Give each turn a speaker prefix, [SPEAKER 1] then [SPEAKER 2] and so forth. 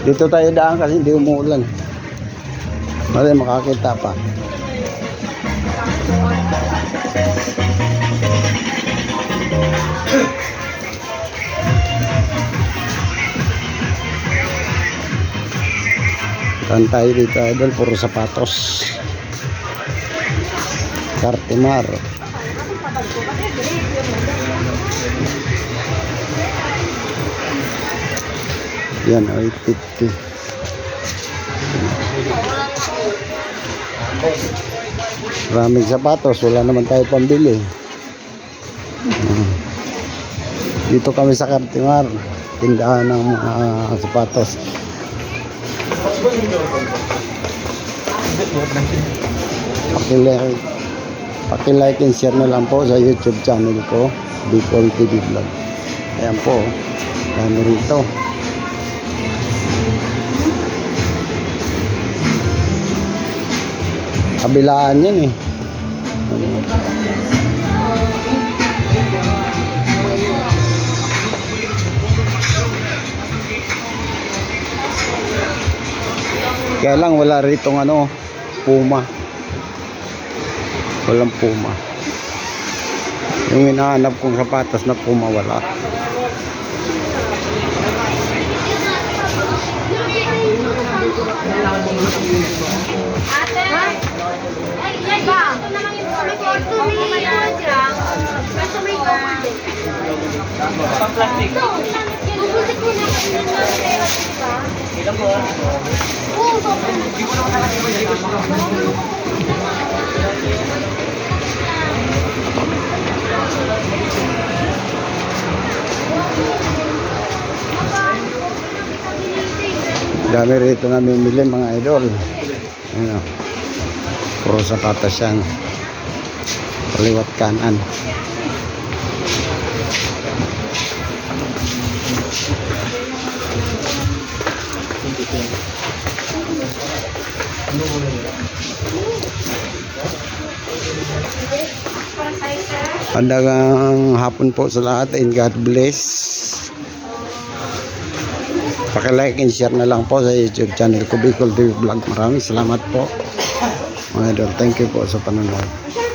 [SPEAKER 1] Dito tayo daan kasi hindi umuulan. Mali makakita pa. Saan tayo dito idol? Puro sapatos. Cartimar. Yan, 850. Maraming sapatos, wala naman tayo pambili. Dito kami sa Cartimar, tindahan ng mga sapatos. Pakilike, pakilike and share na lang po sa YouTube channel ko, Bicol TV Vlog. Ayan po, dami rito. Kabilaan yan eh. Kaya lang wala rito ano, puma. Walang puma. Yung hinahanap kong sapatos na puma wala.
[SPEAKER 2] Ate! Ay, ay, ba? Naman yung may ni Madjang. Kaso may din.
[SPEAKER 3] Pang-plastic.
[SPEAKER 2] Bubusik mo na di ba?
[SPEAKER 3] Ilan po?
[SPEAKER 2] Oo, sobrang.
[SPEAKER 1] Dami rito na mimili mga idol. Ano, puro sapatos yan. Kaliwat kanan. Pandagang hapon po sa lahat and God bless. Pakilike and share na lang po sa YouTube channel ko Bicol TV Vlog. Maraming salamat po. Mga idol, thank you po sa panonood.